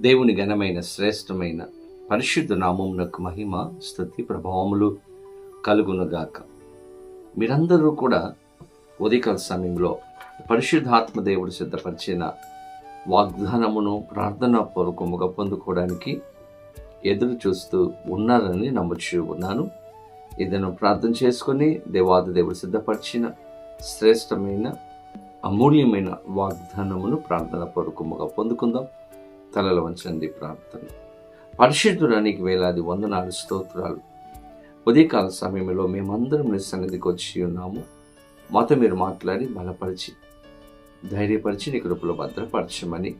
దేవుని ఘనమైన శ్రేష్టమైన పరిశుద్ధ నామమునకు మహిమ స్థుతి ప్రభావములు కలుగునుగాక. మీరందరూ కూడా ఉదయకాల సమయంలో పరిశుద్ధాత్మ దేవుడు సిద్ధపరిచిన వాగ్దానమును ప్రార్థన పూర్వకముగా పొందుకోవడానికి ఎదురు చూస్తూ ఉన్నారని నమ్ముచూ ఉన్నాను. ఇదను ప్రార్థన చేసుకొని దేవాది దేవుడు సిద్ధపరిచిన శ్రేష్టమైన అమూల్యమైన వాగ్దానమును ప్రార్థన పూర్వకముగా పొందుకుందాం. తలలు వంచండి ప్రార్థన. పరిశుద్ధుడానికి వేలాది వందనాలు స్తోత్రాలు. ఉదయకాల సమయంలో మేమందరం నీ సన్నిధికి వచ్చి ఉన్నాము. మాతో మీరు మాట్లాడి బలపరిచి ధైర్యపరిచి నీ కృపలో భద్రపరచమని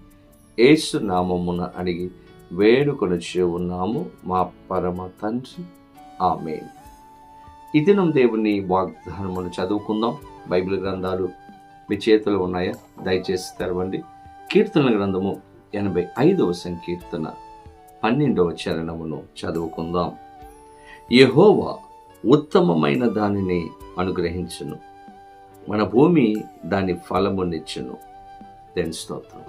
ఏసు నామమున అడిగి వేడుకొనిచి ఉన్నాము. మా పరమ తండ్రి. ఆమె ఈ దినం దేవుని వాగ్దానమును చదువుకుందాం. బైబిల్ గ్రంథాలు మీ చేతిలో ఉన్నాయా? దయచేసి తెరవండి. కీర్తన గ్రంథము ఎనభై ఐదవ సంకీర్తన పన్నెండవ చరణమును చదువుకుందాం. యహోవా ఉత్తమమైన దానిని అనుగ్రహించును. మన భూమి దాని ఫలమునిచ్చును. దేని స్తోత్రం?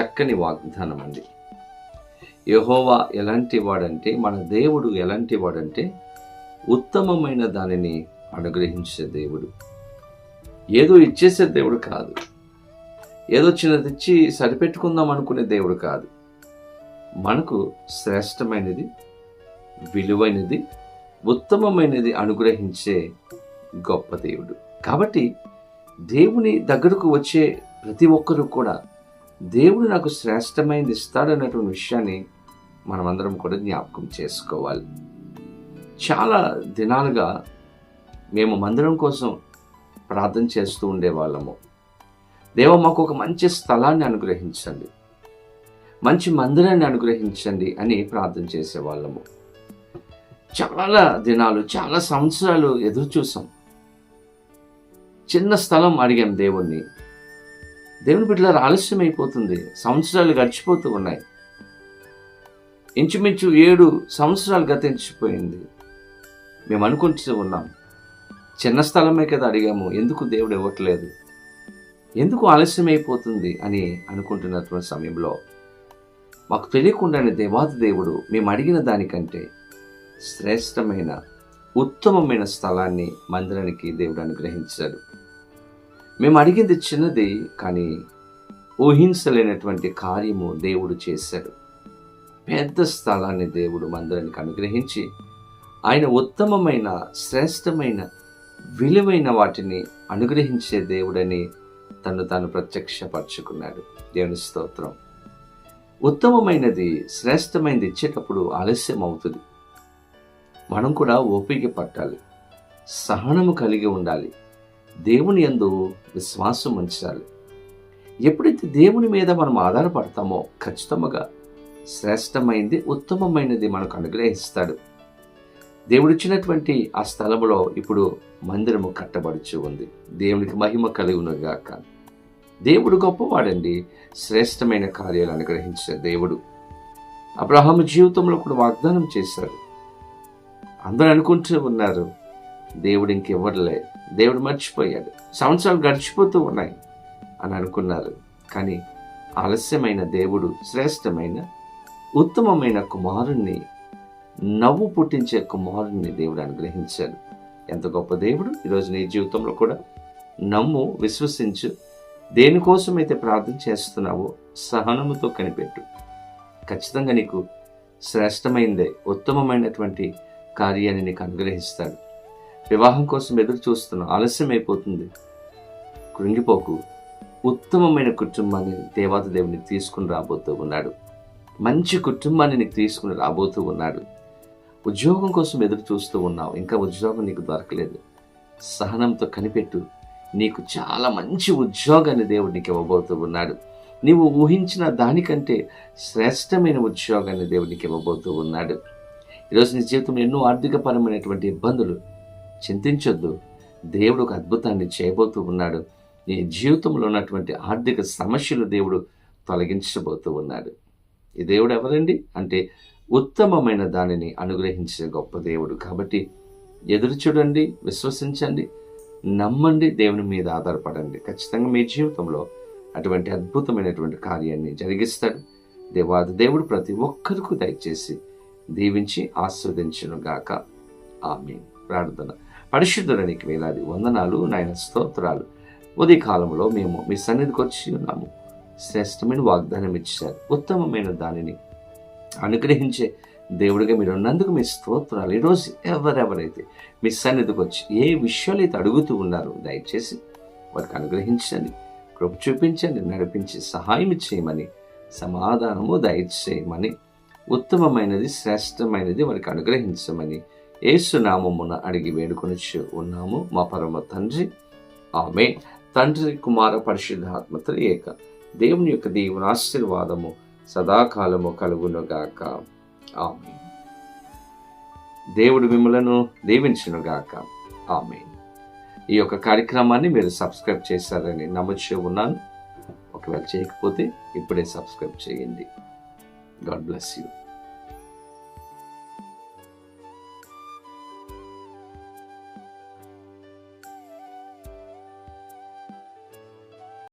చక్కని వాగ్దానం అండి. యహోవా ఎలాంటి వాడంటే మన దేవుడు ఎలాంటి వాడంటే ఉత్తమమైన దానిని అనుగ్రహించే దేవుడు. ఏదో ఇచ్చేసే దేవుడు కాదు. ఏదో చిన్నదిచ్చి సరిపెట్టుకుందాం అనుకునే దేవుడు కాదు. మనకు శ్రేష్టమైనది విలువైనది ఉత్తమమైనది అనుగ్రహించే గొప్ప దేవుడు. కాబట్టి దేవుని దగ్గరకు వచ్చే ప్రతి ఒక్కరూ కూడా దేవుడు నాకు శ్రేష్టమైనది ఇస్తాడన్నటువంటి విషయాన్ని మనమందరం కూడా జ్ఞాపకం చేసుకోవాలి. చాలా దినాలుగా మేము మందిరం కోసం ప్రార్థన చేస్తూ ఉండేవాళ్ళము. దేవ మాకు ఒక మంచి స్థలాన్ని అనుగ్రహించండి. మంచి మందిరాన్ని అనుగ్రహించండి అని ప్రార్థన చేసేవాళ్ళము. చాలా దినాలు చాలా సంవత్సరాలు ఎదురు చూసాం. చిన్న స్థలం అడిగాం దేవుణ్ణి. దేవుని బిడ్డల ఆలస్యం అయిపోతుంది. సంవత్సరాలు గడిచిపోతూ ఉన్నాయి. ఇంచుమించు ఏడు సంవత్సరాలు గతించిపోయింది. మేము అనుకుంటూ ఉన్నాం చిన్న స్థలమే కదా అడిగాము. ఎందుకు దేవుడు ఇవ్వట్లేదు? ఎందుకు ఆలస్యం అయిపోతుంది అని అనుకుంటున్నటువంటి సమయంలో మాకు తెలియకుండానే దేవాది దేవుడు మేము అడిగిన దానికంటే శ్రేష్టమైన ఉత్తమమైన స్థలాన్ని మందిరానికి దేవుడు అనుగ్రహించాడు. మేము అడిగింది చిన్నది కానీ ఊహించలేనటువంటి కార్యము దేవుడు చేశాడు. పెద్ద స్థలాన్ని దేవుడు మందిరానికి అనుగ్రహించి ఆయన ఉత్తమమైన శ్రేష్టమైన విలువైన వాటిని అనుగ్రహించే దేవుడని తను తాను ప్రత్యక్షపరచుకున్నాడు. దేవుని స్తోత్రం. ఉత్తమమైనది శ్రేష్టమైనది ఇచ్చేటప్పుడు ఆలస్యం అవుతుంది మనం కూడా ఓపిక పట్టాలి. సహనము కలిగి ఉండాలి. దేవుని యందు విశ్వాసం ఉంచాలి. ఎప్పుడైతే దేవుని మీద మనం ఆధారపడతామో ఖచ్చితంగా శ్రేష్టమైనది ఉత్తమమైనది మనకు అనుగ్రహిస్తాడు. దేవుడిచ్చినటువంటి ఆ స్థలంలో ఇప్పుడు మందిరము కట్టబడుచు ఉంది. దేవునికి మహిమ కలుగునుగాక దేవుడు గొప్పవాడండి. శ్రేష్టమైన కార్యాలు అనుగ్రహించిన దేవుడు. అబ్రహాము జీవితంలో కూడా వాగ్దానం చేశాడు. అందరూ అనుకుంటూ ఉన్నారు దేవుడు ఇంకెవ్వడలే దేవుడు మర్చిపోయాడు. సంవత్సరాలు గడిచిపోతూ ఉన్నాయి అని అనుకున్నారు. కానీ ఆలస్యమైన దేవుడు శ్రేష్టమైన ఉత్తమమైన కుమారుణ్ణి నవ్వు పుట్టించే కుమారుణ్ణి దేవుడు అనుగ్రహించాడు. ఎంత గొప్ప దేవుడు. ఈరోజు నీ జీవితంలో కూడా నమ్ము విశ్వసించు. దేనికోసమైతే ప్రార్థన చేస్తున్నావో సహనముతో కనిపెట్టు. ఖచ్చితంగా నీకు శ్రేష్టమైందే ఉత్తమమైనటువంటి కార్యాన్ని నీకు అనుగ్రహిస్తాడు. వివాహం కోసం ఎదురు చూస్తున్నావు ఆలస్యం అయిపోతుంది. కృంగిపోకు. ఉత్తమమైన కుటుంబాన్ని దేవాత దేవుని తీసుకుని రాబోతూ ఉన్నాడు. మంచి కుటుంబాన్ని నీకు తీసుకుని రాబోతూ ఉన్నాడు. ఉద్యోగం కోసం ఎదురు చూస్తూ ఉన్నావు. ఇంకా ఉద్యోగం నీకు దొరకలేదు. సహనంతో కనిపెట్టు. నీకు చాలా మంచి ఉద్యోగాన్ని దేవుడు నీకు ఇవ్వబోతూ ఉన్నాడు. నీవు ఊహించిన దానికంటే శ్రేష్టమైన ఉద్యోగాన్ని దేవుడు నీకు ఇవ్వబోతూ ఉన్నాడు. ఈరోజు నీ జీవితంలో ఎన్నో ఆర్థికపరమైనటువంటి ఇబ్బందులు చింతించొద్దు. దేవుడు ఒక అద్భుతాన్ని చేయబోతూ ఉన్నాడు. నీ జీవితంలో ఉన్నటువంటి ఆర్థిక సమస్యలు దేవుడు తొలగించబోతూ ఉన్నాడు. ఈ దేవుడు ఎవరండి? అంటే ఉత్తమమైన దానిని అనుగ్రహించే గొప్ప దేవుడు. కాబట్టి ఎదురు చూడండి విశ్వసించండి నమ్మండి దేవుని మీద ఆధారపడండి. ఖచ్చితంగా మీ జీవితంలో అటువంటి అద్భుతమైనటువంటి కార్యాన్ని జరిగిస్తాడు. దేవాది దేవుడు ప్రతి ఒక్కరికి దయచేసి దీవించి ఆస్వాదించను గాక. ఆమె ప్రార్థన. పరిశుద్ధులనికి వేలాది వందనాలు నాయన స్తోత్రాలు. ఉదయకాలంలో మేము మీ సన్నిధికి వచ్చి ఉన్నాము. శ్రేష్టమైన వాగ్దానం ఇచ్చారు. ఉత్తమమైన దానిని అనుగ్రహించే దేవుడిగా మీరు ఉన్నందుకు మీ స్తోత్రాలు. ఈరోజు ఎవరెవరైతే మీ సన్నిధికి వచ్చి ఏ విషయాలు అయితే అడుగుతూ ఉన్నారో దయచేసి వారికి అనుగ్రహించండి కృప చూపించండి నడిపించి సహాయం చేయమని సమాధానము దయచేయమని ఉత్తమమైనది శ్రేష్టమైనది వారికి అనుగ్రహించమని ఏసునామమున అడిగి వేడుకొని ఉన్నాము. మా పరమ తండ్రి ఆమె తండ్రి కుమార పరిశుద్ధాత్మ ఏక దేవుని యొక్క దేవుని ఆశీర్వాదము సదాకాలము కలుగునుగాక. ఆమె దేవుడు మిమ్మలను దీవించునుగాక. ఆమె ఈ యొక్క కార్యక్రమాన్ని మీరు సబ్స్క్రైబ్ చేశారని నమ్మచ్చు ఉన్నాను. ఒకవేళ చేయకపోతే ఇప్పుడే సబ్స్క్రైబ్ చేయండి. God bless you.